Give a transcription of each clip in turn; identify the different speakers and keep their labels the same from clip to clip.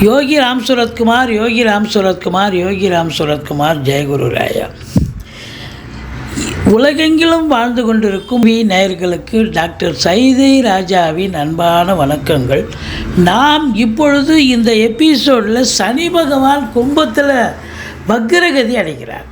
Speaker 1: யோகி ராம் சுரத்குமார் யோகி ராம் சுரத்குமார் யோகி ராம் சுரத்குமார் ஜெயகுரு ராயா. உலகெங்கிலும் வாழ்ந்து கொண்டிருக்கும் வி நேயர்களுக்கு டாக்டர் சைதை ராஜாவின் அன்பான வணக்கங்கள். நாம் இப்பொழுது இந்த எபிசோடில் சனி பகவான் கும்பத்தில் வக்ரகதி அடைகிறார்.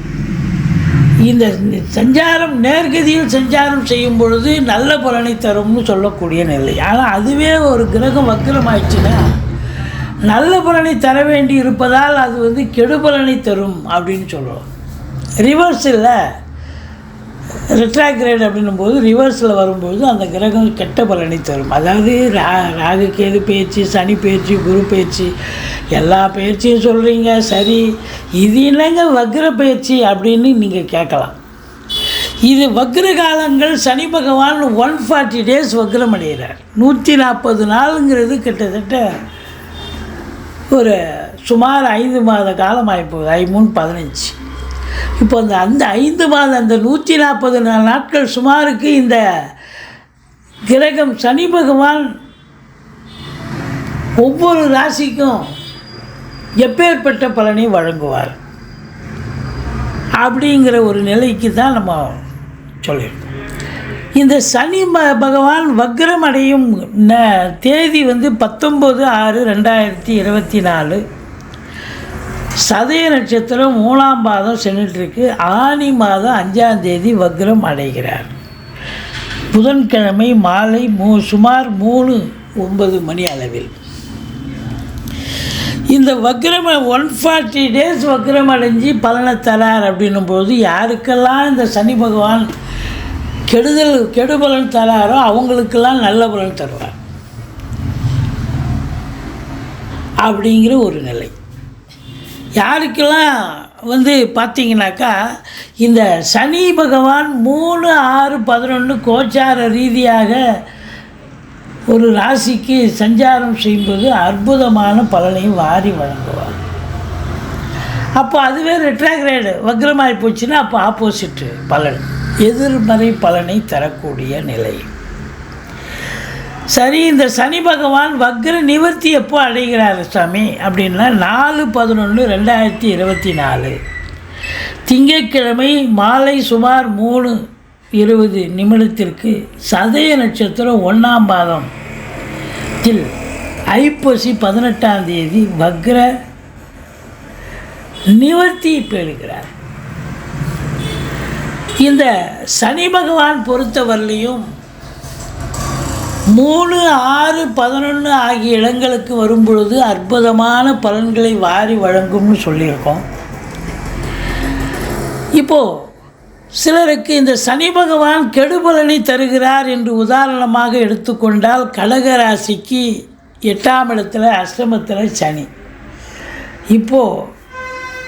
Speaker 1: இந்த சஞ்சாரம் நேர்கதியில் சஞ்சாரம் செய்யும் பொழுது நல்ல பலனை தரும்னு சொல்லக்கூடிய நிலை. ஆனால் அதுவே ஒரு கிரகம் வக்கிரமாயிடுச்சுன்னா நல்ல பலனை தர வேண்டி இருப்பதால் அது வந்து கெடு பலனை தரும் அப்படின்னு சொல்கிறோம் இல்லை. ரெட்ராக்ரேட் அப்படின்னும் போது ரிவர்ஸில் வரும்போது அந்த கிரகம் கெட்ட பலனை தரும். அதாவது ரா ராகு கேது பேச்சு சனி பேச்சு குரு பேச்சு எல்லா பேச்சையும் சொல்கிறீங்க சரி இது என்னங்க வக்ர பேச்சு அப்படின்னு நீங்கள் கேட்கலாம். இது வக்ர காலங்கள் சனி பகவான் ஒன் ஃபார்ட்டி டேஸ் வக்ரம் அடைகிறார். நூற்றி நாற்பது நாளுங்கிறது கிட்டத்தட்ட ஒரு சுமார் ஐந்து மாத காலம் ஆகிப்போகுது ஐ மூணு பதினஞ்சு. இப்போ அந்த அந்த ஐந்து மாதம் அந்த நூற்றி நாற்பது நாட்கள் சுமாருக்கு இந்த கிரகம் சனி பகவான் ஒவ்வொரு ராசிக்கும் எப்பேற்பட்ட பலனை வழங்குவார்? அப்படிங்கிற ஒரு நிலைக்கு தான் நம்ம சொல்லியிருக்கோம். இந்த சனி ம- பகவான் வக்ரம் அடையும் ந- தேதி வந்து பத்தொம்பது ஆறு ரெண்டாயிரத்தி இருபத்தி நாலு. சதய நட்சத்திரம் மூணாம் பாதம் சென்றுட்டுருக்கு. ஆனி மாதம் அஞ்சாம் தேதி வக்ரம் அடைகிறார். புதன்கிழமை மாலை மூ சுமார் மூணு ஒன்பது மணி அளவில். இந்த வக்ரம் ஒன் ஃபார்ட்டி டேஸ் வக்ரம் அடைஞ்சு பலனை தரார் அப்படின்னும் போது யாருக்கெல்லாம் இந்த சனி பகவான் கெடுதல் கெடுபலன் தராரோ அவங்களுக்கெல்லாம் நல்ல பலன் தருவார். அப்படிங்கிற ஒரு நிலை. யாருக்கெல்லாம் வந்து பார்த்தீங்கன்னாக்கா இந்த சனி பகவான் மூணு ஆறு பதினொன்று கோச்சார ரீதியாக ஒரு ராசிக்கு சஞ்சாரம் செய்யும்போது அற்புதமான பலனையும் வாரி வழங்குவார். அப்போ அதுவே ரெட்ராகிரேடு வக்ரமாகி போச்சுன்னா அப்போ ஆப்போசிட்டு பலன். எதிர்மறை பலனை தரக்கூடிய நிலை. சரி இந்த சனி பகவான் வக்ர நிவர்த்தி எப்போ அடைகிறார் சாமி அப்படின்னா நாலு பதினொன்று ரெண்டாயிரத்தி இருபத்தி நாலு. திங்கட்கிழமை மாலை சுமார் மூணு இருபது நிமிடத்திற்கு சதய நட்சத்திரம் ஒன்றாம் பாதம் தில் ஐப்பசி பதினெட்டாம் தேதி வக்ர நிவர்த்தி பெறுகிறார். இந்த சனி பகவான் பொறுத்தவரையிலையும் மூணு ஆறு பதினொன்று ஆகிய இடங்களுக்கு வரும்பொழுது அற்புதமான பலன்களை வாரி வழங்கும்னு சொல்லியிருக்கோம். இப்போது சிலருக்கு இந்த சனி பகவான் கெடுபலனை தருகிறார் என்று உதாரணமாக எடுத்துக்கொண்டால் கடகராசிக்கு எட்டாம் இடத்துல அஷ்டமத்தில் சனி. இப்போது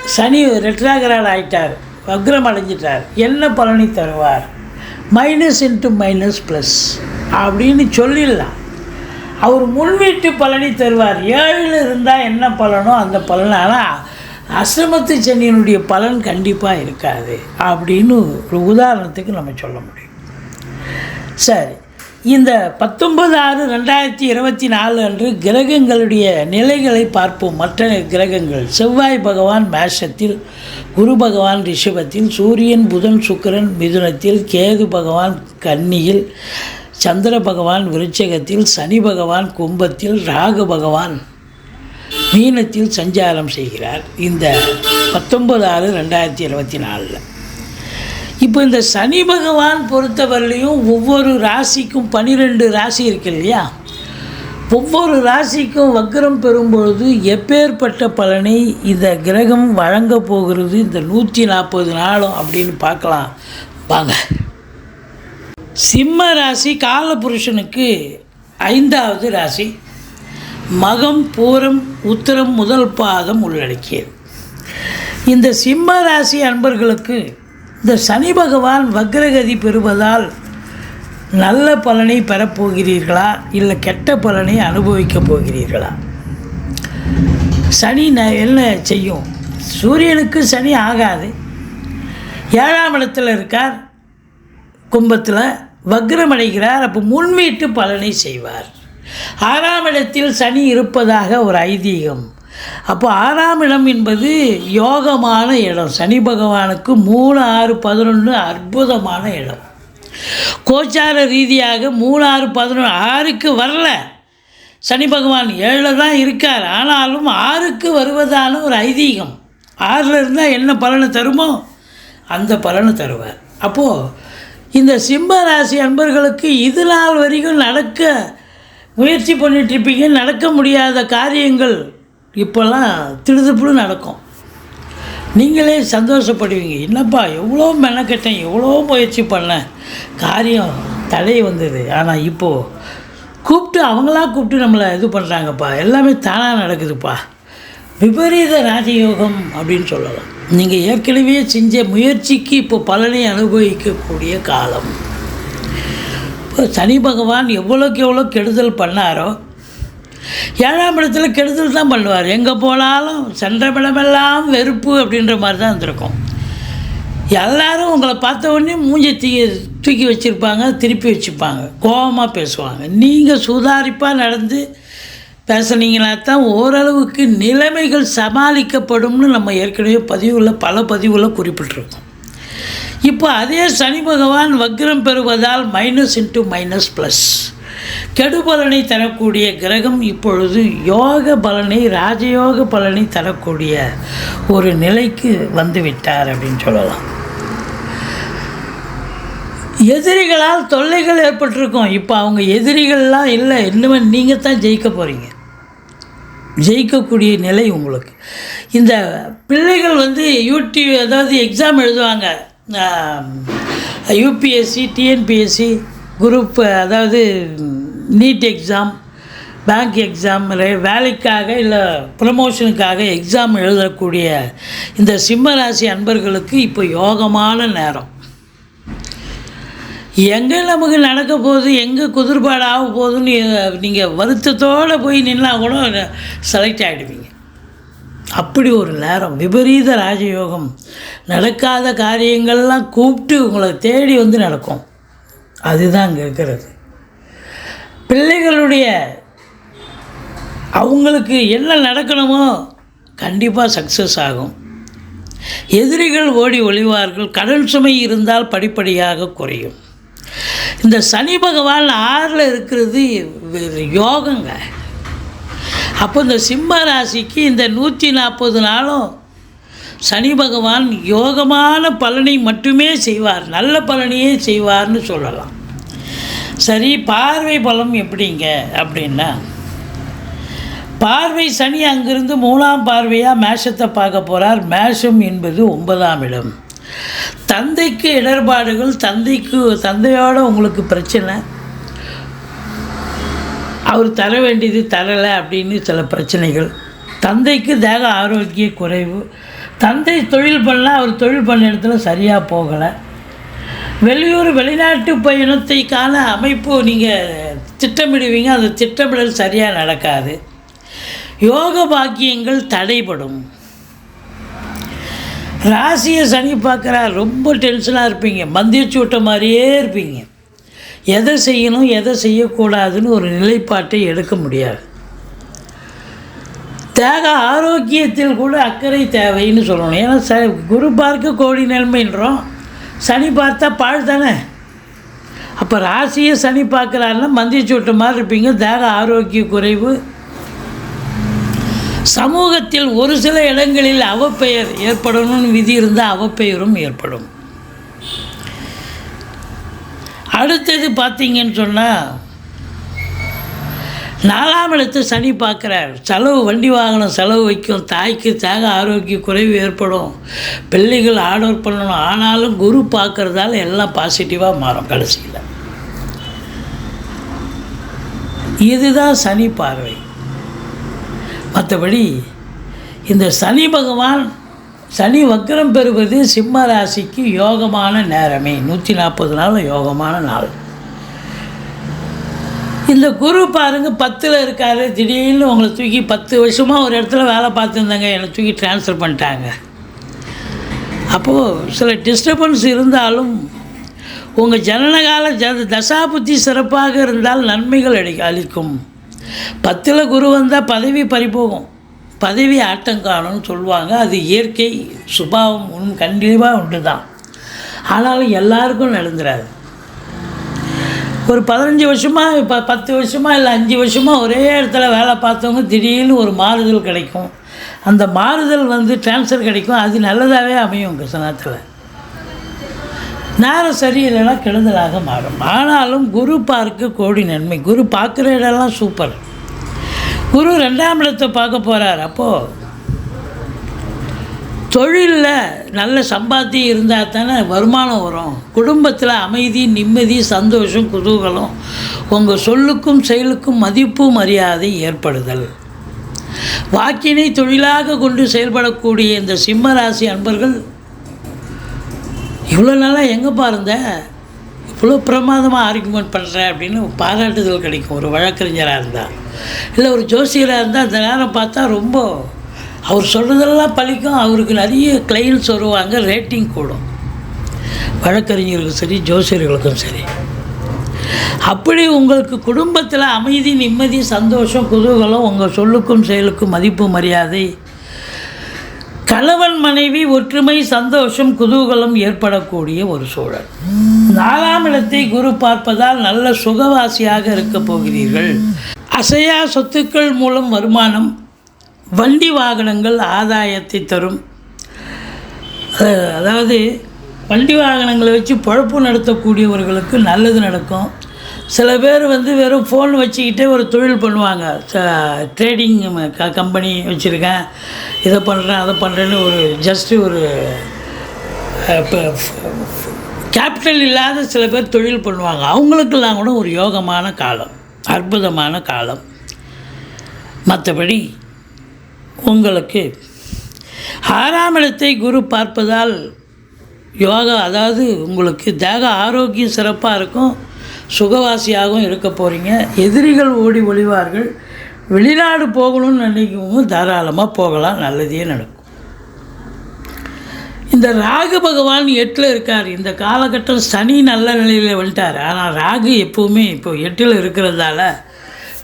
Speaker 1: சனி ரெட்ராகரால் ஆயிட்டார் வக்ரம் அடைஞ்சிட்டார். என்ன பலனை தருவார்? Minus into minus plus. அப்படின்னு சொல்லிடலாம். அவர் முன்வீட்டு பலனை தருவார். ஏழில் இருந்தால் என்ன பலனோ அந்த பலன். ஆனால் அசிரமத்து சனியினுடைய பலன் கண்டிப்பாக இருக்காது அப்படின்னு ஒரு உதாரணத்துக்கு நம்ம சொல்ல முடியும். சரி. இந்த பத்தொன்பது ஆறு ரெண்டாயிரத்தி இருபத்தி நாலு அன்று கிரகங்களுடைய நிலைகளை பார்ப்போம். மற்ற கிரகங்கள். செவ்வாய் பகவான் மேஷத்தில் குரு பகவான் ரிஷபத்தில் சூரியன் புதன் சுக்கிரன் மிதுனத்தில் கேது பகவான் கன்னியில் சந்திர பகவான் விருச்சகத்தில் சனி பகவான் கும்பத்தில் ராகு பகவான் மீனத்தில் சஞ்சாரம் செய்கிறார். இந்த பத்தொன்பது ஆறு ரெண்டாயிரத்தி இருபத்தி நாலில். இப்போ இந்த சனி பகவான் பொறுத்தவரையிலையும் ஒவ்வொரு ராசிக்கும் பன்னிரெண்டு ராசி இருக்கு இல்லையா? ஒவ்வொரு ராசிக்கும் வக்ரம் பெறும்பொழுது எப்பேற்பட்ட பலனை இந்த கிரகம் வழங்க போகிறது? இந்த நூற்றி நாற்பது நாளும் அப்படின்னு பார்க்கலாம். வாங்க. சிம்ம ராசி காலபுருஷனுக்கு ஐந்தாவது ராசி. மகம் பூரம் உத்தரம் முதல் பாதம் உள்ளடக்கியது. இந்த சிம்ம ராசி அன்பர்களுக்கு இந்த சனி பகவான் வக்ரகதி பெறுவதால் நல்ல பலனை பெறப்போகிறீர்களா இல்லை கெட்ட பலனை அனுபவிக்கப் போகிறீர்களா? சனி ந- என்ன செய்யும்? சூரியனுக்கு சனி ஆகாது. ஏழாம் இடத்தில் இருக்கார். கும்பத்தில் வக்ரம் அடைகிறார். அப்போ முன்வீட்டு பலனை செய்வார். ஆறாம் இடத்தில் சனி இருப்பதாக ஒரு ஐதீகம். அப்போ ஆறாம் இடம் என்பது யோகமான இடம். சனி பகவானுக்கு மூணு ஆறு பதினொன்று அற்புதமான இடம். கோச்சார ரீதியாக மூணு ஆறு பதினொன்று ஆறுக்கு வரல. சனி பகவான் ஏழில் தான் இருக்கார். ஆனாலும் ஆறுக்கு வருவதான ஒரு ஐதீகம். ஆறில் இருந்தால் என்ன பலனை தருமோ? அந்த பலனை தருவார். அப்போது இந்த சிம்ம ராசி அன்பர்களுக்கு இது நாள் வரைக்கும் நடக்க முயற்சி பண்ணிகிட்ருப்பீங்க நடக்க முடியாத காரியங்கள் இப்போல்லாம் திடுதுப்புடு நடக்கும். நீங்களே சந்தோஷப்படுவீங்க. என்னப்பா எவ்வளோ மெனக்கட்டேன் எவ்வளோ முயற்சி பண்ணேன். காரியம் தடை வந்தது. ஆனால் இப்போது கூப்பிட்டு அவங்களா கூப்பிட்டு நம்மளை இது பண்ணுறாங்கப்பா எல்லாமே தானாக நடக்குதுப்பா. விபரீத ராஜயோகம் அப்படின்னு சொல்லலாம். நீங்கள் ஏற்கனவே செஞ்ச முயற்சிக்கு இப்போ பலனை அனுபவிக்கக்கூடிய காலம். இப்போ சனி பகவான் எவ்வளோக்கு எவ்வளோ கெடுதல் பண்ணாரோ ஏழாம் இடத்துல கெடுதல் தான் பண்ணுவார். எங்கே போனாலும் சென்ற இடமெல்லாம் வெறுப்பு அப்படின்ற மாதிரி தான் இருந்திருக்கும். எல்லாரும் உங்களை பார்த்த உடனே மூஞ்சி தூக்கி தூக்கி வச்சுருப்பாங்க திருப்பி வச்சுப்பாங்க கோபமாக பேசுவாங்க. நீங்கள் சுதாரிப்பாக நடந்து பேசுனீங்கன்னா தான் ஓரளவுக்கு நிலைமைகள் சமாளிக்கப்படும்னு நம்ம ஏற்கனவே பதிவில் பல பதிவில் குறிப்பிட்டிருக்கோம். இப்போ அதே சனி பகவான் வக்ரம் பெறுவதால் மைனஸ் இன்ட்டு மைனஸ் ப்ளஸ் கெடுபலனை தரக்கூடிய கிரகம் இப்பொழுது யோக பலனை ராஜயோக பலனை தரக்கூடிய ஒரு நிலைக்கு வந்து விட்டார் அப்படின்னு சொல்லலாம். எதிரிகளால் தொல்லைகள் ஏற்பட்டிருக்கும். இப்போ அவங்க எதிரிகள்லாம் இல்லை. இன்னுமே நீங்கள் தான் ஜெயிக்க போகிறீங்க ஜெயிக்கக்கூடிய நிலை உங்களுக்கு. இந்த பிள்ளைகள் வந்து யூடியூப் அதாவது எக்ஸாம் எழுதுவாங்க. யூபிஎஸ்சி டிஎன்பிஎஸ்சி குரூப் அதாவது நீட் எக்ஸாம் பேங்க் எக்ஸாம் வேலைக்காக இல்லை ப்ரமோஷனுக்காக எக்ஸாம் எழுதக்கூடிய இந்த சிம்மராசி அன்பர்களுக்கு இப்போ யோகமான நேரம். எங்கே நமக்கு நடக்க போகுது எங்கே குதிர்பாடு ஆக போகுதுன்னு நீங்கள் வருத்தத்தோடு போய் நின்னா கூட செலக்ட் ஆகிடுவீங்க அப்படி ஒரு நேரம் விபரீத ராஜயோகம் நடக்காத காரியங்கள்லாம் கூப்பிட்டு உங்களை தேடி வந்து நடக்கும். அதுதான் அங்கே இருக்கிறது. பிள்ளைகளுடைய அவங்களுக்கு என்ன நடக்கணுமோ கண்டிப்பாக சக்ஸஸ் ஆகும். எதிரிகள் ஓடி ஒளிவார்கள் கடல் சுமை இருந்தால் படிப்படியாக குறையும். இந்த சனி பகவான் ஆறில் இருக்கிறது யோகங்க. அப்போ இந்த சிம்ம ராசிக்கு இந்த நூற்றி நாற்பது நாளும் சனி பகவான் யோகமான பலனை மட்டுமே செய்வார். நல்ல பலனையே செய்வார்னு சொல்லலாம். சரி பார்வை பலம் எப்படிங்க அப்படின்னா பார்வை சனி அங்கிருந்து மூணாம் பார்வையாக மேஷத்தை பார்க்க போகிறார் மேஷம் என்பது ஒன்பதாம் இடம். தந்தைக்கு இடர்பாடுகள் தந்தைக்கு தந்தையோட உங்களுக்கு பிரச்சனை. அவர் தர வேண்டியது தரலை அப்படின்னு சில பிரச்சனைகள். தந்தைக்கு தேக ஆரோக்கிய குறைவு. தந்தை தொழில் பண்ணால் அவர் தொழில் பண்ண இடத்துல சரியாக போகலை. வெளியூர் வெளிநாட்டு பயணத்தைக்கான அமைப்பு நீங்கள் திட்டமிடுவீங்க அந்த திட்டமிடல் சரியாக நடக்காது. யோக பாக்கியங்கள் தடைபடும். ராசியை சனி பார்க்குறார் ரொம்ப டென்ஷனாக இருப்பீங்க. மந்திரிச்சு விட்ட மாதிரியே இருப்பீங்க. எதை செய்யணும் எதை செய்யக்கூடாதுன்னு ஒரு நிலைப்பாட்டை எடுக்க முடியாது. தேக ஆரோக்கியத்தில் கூட அக்கறை தேவைன்னு சொல்லணும். ஏன்னா ச குரு பார்க்க கோடி நன்மைன்றோம். சனி பார்த்தா பாழ் தானே? அப்போ ராசியை சனி பார்க்குறாருன்னா மந்திரிச்சு விட்ட மாதிரி இருப்பீங்க. தேக ஆரோக்கிய குறைவு சமூகத்தில் ஒரு சில இடங்களில் அவப்பெயர் ஏற்படணும்னு விதி இருந்தால் அவப்பெயரும் ஏற்படும். அடுத்தது பார்த்தீங்கன்னு சொன்னால் நாலாம் இடத்து சனி பார்க்குறார். செலவு வண்டி வாகனம் செலவு வைக்கும். தாய்க்கு தேக ஆரோக்கிய குறைவு ஏற்படும். பிள்ளைகள் ஆர்டர் பண்ணணும். ஆனாலும் குரு பார்க்குறதால எல்லாம் பாசிட்டிவாக மாறும் கடைசியில். இதுதான் சனி பார்வை. மற்றபடி இந்த சனி பகவான் சனி வக்கரம் பெறுவது சிம்ம ராசிக்கு யோகமான நேரமே. நூற்றி நாற்பது நாள் யோகமான நாள். இந்த குரு பாருங்க பத்தில் இருக்காரு. திடீர்னு உங்களை தூக்கி பத்து வருஷமாக ஒரு இடத்துல வேலை பார்த்துருந்தாங்க. என்னை தூக்கி ட்ரான்ஸ்ஃபர் பண்ணிட்டாங்க. அப்போது சில டிஸ்டர்பன்ஸ் இருந்தாலும் உங்கள் ஜனனகால ஜ தசாபுத்தி சிறப்பாக இருந்தால் நன்மைகள் அடி அளிக்கும். பத்தில் குரு வந்தால் பதவி பறிபோகும். பதவி ஆட்டம் காணும்னு சொல்லுவாங்க. அது இயற்கை சுபாவம் ஒன்றும் கண்டிப்பாக உண்டு தான் ஆனாலும் எல்லாருக்கும் நடந்துடாது ஒரு பதினஞ்சு வருஷமாக இப்போ பத்து வருஷமாக இல்லை அஞ்சு வருஷமாக ஒரே இடத்துல வேலை பார்த்தவங்க திடீர்னு ஒரு மாறுதல் கிடைக்கும். அந்த மாறுதல் வந்து ட்ரான்ஸ்ஃபர் கிடைக்கும். அது நல்லதாகவே அமையும் உங்கள் சனத்தில் நேரம் சரியில்லைன்னா கெடுதலாக மாறும். ஆனாலும் குரு பார்க்க கோடி நன்மை. குரு பார்க்குற இடம்லாம் சூப்பர் குரு ரெண்டாம் இடத்தை பார்க்க போகிறார் அப்போது தொழிலில் நல்ல சம்பாத்தியம் இருந்தால் தானே வருமானம் வரும். குடும்பத்தில் அமைதி நிம்மதி சந்தோஷம் குதூகலம் உங்கள் சொல்லுக்கும் செயலுக்கும் மதிப்பு மரியாதை ஏற்படுதல். வாக்கினை தொழிலாக கொண்டு செயல்படக்கூடிய இந்த சிம்ம ராசி அன்பர்கள் இவ்வளோ நாளாக எங்கேப்பா இருந்த? இவ்வளோ பிரமாதமாக ஆர்குமெண்ட் பண்ணுறேன் அப்படின்னு பாராட்டுதல் கிடைக்கும். ஒரு வழக்கறிஞராக இருந்தால் இல்லை ஒரு ஜோசியராக இருந்தால் அந்த நேரம் பார்த்தா ரொம்ப அவர் சொல்கிறதெல்லாம் பழிக்கும். அவருக்கு நிறைய கிளைண்ட்ஸ் வருவாங்க ரேட்டிங் கூடும். வழக்கறிஞர்களுக்கும் சரி ஜோசியர்களுக்கும் சரி. அப்படி உங்களுக்கு குடும்பத்தில் அமைதி நிம்மதி சந்தோஷம் குதூகலம் உங்கள் சொல்லுக்கும் செயலுக்கும் மதிப்பு மரியாதை கணவன் மனைவி ஒற்றுமை சந்தோஷம் குதூகலம் ஏற்படக்கூடிய ஒரு சூழல். நாலாம் இடத்தை குரு பார்ப்பதால் நல்ல சுகவாசியாக இருக்கப் போகிறீர்கள். அசையா சொத்துக்கள் மூலம் வருமானம் வண்டி வாகனங்கள் ஆதாயத்தை தரும். அதாவது வண்டி வாகனங்களை வச்சு பொழப்பு நடத்தக்கூடியவர்களுக்கு நல்லது நடக்கும். சில பேர் வந்து வெறும் ஃபோன் வச்சுக்கிட்டே ஒரு தொழில் பண்ணுவாங்க. ட்ரேடிங் க கம்பெனி வச்சுருக்கேன். இதை பண்ணுறேன் அதை பண்ணுறேன்னு ஒரு ஜஸ்ட்டு ஒரு கேபிட்டல் இல்லாத சில பேர் தொழில் பண்ணுவாங்க. அவங்களுக்கெல்லாம் கூட ஒரு யோகமான காலம் அற்புதமான காலம். மற்றபடி உங்களுக்கு ஆறாம் இடத்தை குரு பார்ப்பதால் யோகா அதாவது உங்களுக்கு தேக ஆரோக்கியம் சிறப்பாக இருக்கும். சுகவாசியாகவும் இருக்க போகிறீங்க எதிரிகள் ஓடி ஒளிவார்கள். வெளிநாடு போகணும்னு நினைக்கவும் தாராளமாக போகலாம். நல்லதே நடக்கும். இந்த ராகு பகவான் எட்டில் இருக்கார். இந்த காலகட்டம் சனி நல்ல நிலையில் வந்துட்டார். ஆனால் ராகு எப்போவுமே இப்போ எட்டில் இருக்கிறதால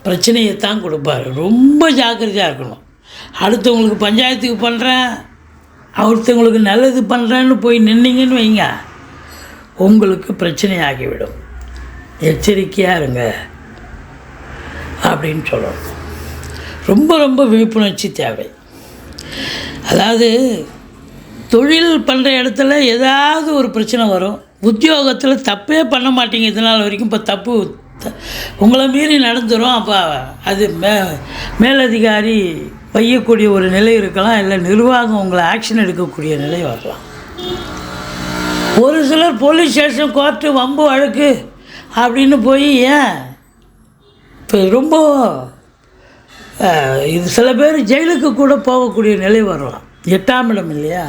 Speaker 1: பிரச்சனையை தான் கொடுப்பார். ரொம்ப ஜாக்கிரதையாக இருக்கணும். அடுத்தவங்களுக்கு பஞ்சாயத்துக்கு பண்ணுறேன் ஒருத்தவங்களுக்கு நல்லது பண்ணுறேன்னு போய் நின்னீங்கன்னு வைங்க. உங்களுக்கு பிரச்சனை ஆகிவிடும். எச்சரிக்கையாக இருங்க அப்படின்னு சொல்லணும். ரொம்ப ரொம்ப விழிப்புணர்ச்சி தேவை. அதாவது தொழில் பண்ணுற இடத்துல ஏதாவது ஒரு பிரச்சனை வரும். உத்தியோகத்தில் தப்பே பண்ண மாட்டீங்க இதனால் நாள் வரைக்கும். இப்போ தப்பு த- உங்களை மீறி நடந்துரும். அப்போ அது மே மேலதிகாரி வையக்கூடிய ஒரு நிலை இருக்கலாம். இல்லை நிர்வாகம் உங்களை ஆக்ஷன் எடுக்கக்கூடிய நிலை வரலாம். ஒரு சிலர் போலீஸ் ஸ்டேஷன் கோர்ட்டு வம்பு வழக்கு அப்படின்னு போய் ஏன்? இப்போ ரொம்ப இது சில பேர் ஜெயிலுக்கு கூட போகக்கூடிய நிலை வரலாம் எட்டாம் இடம் இல்லையா?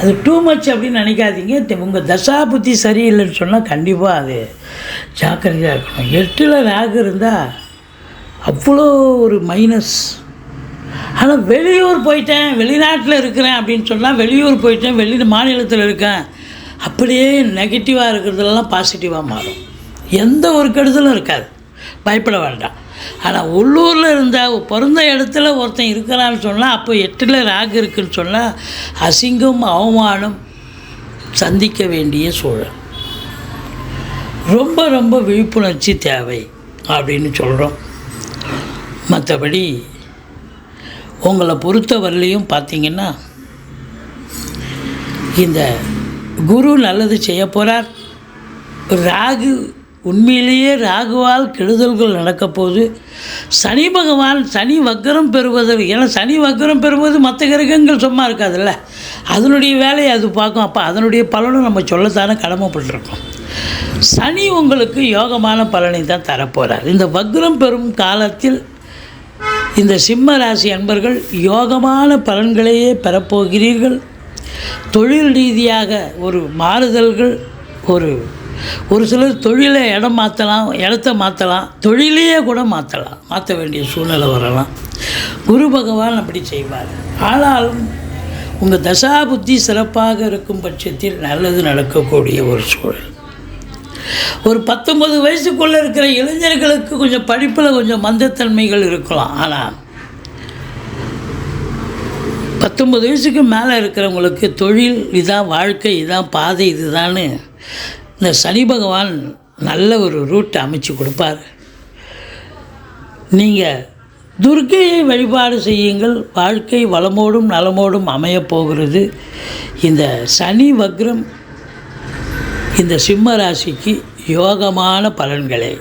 Speaker 1: அது டூ மச் அப்படின்னு நினைக்காதீங்க. உங்கள் தசா புத்தி சரியில்லைன்னு சொன்னால் கண்டிப்பாக அது ஜாக்கிரதையாக இருக்கணும். எட்டில் ராகு இருந்தால் அவ்வளோ ஒரு மைனஸ் ஆனால் வெளியூர் போயிட்டேன் வெளிநாட்டில் இருக்கிறேன் அப்படின்னு சொன்னால் வெளியூர் போயிட்டேன் வெளி மாநிலத்தில் இருக்கேன். அப்படியே நெகட்டிவாக இருக்கிறதுலாம் பாசிட்டிவாக மாறும். எந்த ஒரு கெடுதலும் இருக்காது. பயப்பட வேண்டாம். ஆனால் உள்ளூரில் இருந்தால் பிறந்த இடத்துல ஒருத்தன் இருக்கிறான்னு சொன்னால் அப்போ எட்டில் ராகு இருக்குன்னு சொன்னால் அசிங்கம் அவமானம் சந்திக்க வேண்டிய சூழல். ரொம்ப ரொம்ப விழிப்புணர்ச்சி தேவை அப்படின்னு சொல்கிறோம் மற்றபடி உங்களை பொறுத்தவரையிலையும் பார்த்தீங்கன்னா இந்த குரு நல்லது செய்ய போகிறார் ராகு உண்மையிலேயே ராகுவால் கெடுதல்கள் நடக்கப்போகுது சனி பகவான் சனி வக்கரம் பெறுவதற்கு ஏன்னா சனி வக்கரம் பெறுவது மற்ற கிரகங்கள் சும்மா இருக்காதுல்ல? அதனுடைய வேலையை அது பார்க்கும். அப்போ அதனுடைய பலனும் நம்ம சொல்லத்தானே கடமைப்பட்டிருக்கோம். சனி உங்களுக்கு யோகமான பலனை தான் தரப்போகிறார் இந்த வக்ரம் பெறும் காலத்தில் இந்த சிம்ம ராசி அன்பர்கள் யோகமான பலன்களையே பெறப்போகிறீர்கள். தொழில் ரீதியாக ஒரு மாறுதல்கள் ஒரு ஒரு சிலர் தொழிலை இடம் மாற்றலாம் இடத்த மாற்றலாம் தொழிலையே கூட மாற்றலாம். மாற்ற வேண்டிய சூழ்நிலை வரலாம். குரு பகவான் அப்படி செய்வார். ஆனாலும் உங்கள் தசா புத்தி சிறப்பாக இருக்கும் பட்சத்தில் நல்லது நடக்கக்கூடிய ஒரு சூழல். ஒரு பத்தொன்பது வயசுக்குள்ளே இருக்கிற இளைஞர்களுக்கு கொஞ்சம் படிப்பில் கொஞ்சம் மந்தத்தன்மைகள் இருக்கலாம். ஆனால் பத்தொம்பது வயசுக்கு மேலே இருக்கிறவங்களுக்கு தொழில் இதான் வாழ்க்கை இதான் பாதை இதுதான்னு இந்த சனி பகவான் நல்ல ஒரு ரூட் அமைச்சு கொடுப்பார். நீங்கள் துர்க்கையை வழிபாடு செய்யுங்கள். வாழ்க்கை வளமோடும் நலமோடும் அமையப்போகிறது இந்த சனி வக்ரம் இந்த சிம்ம ராசிக்கு யோகமான பலன்களே.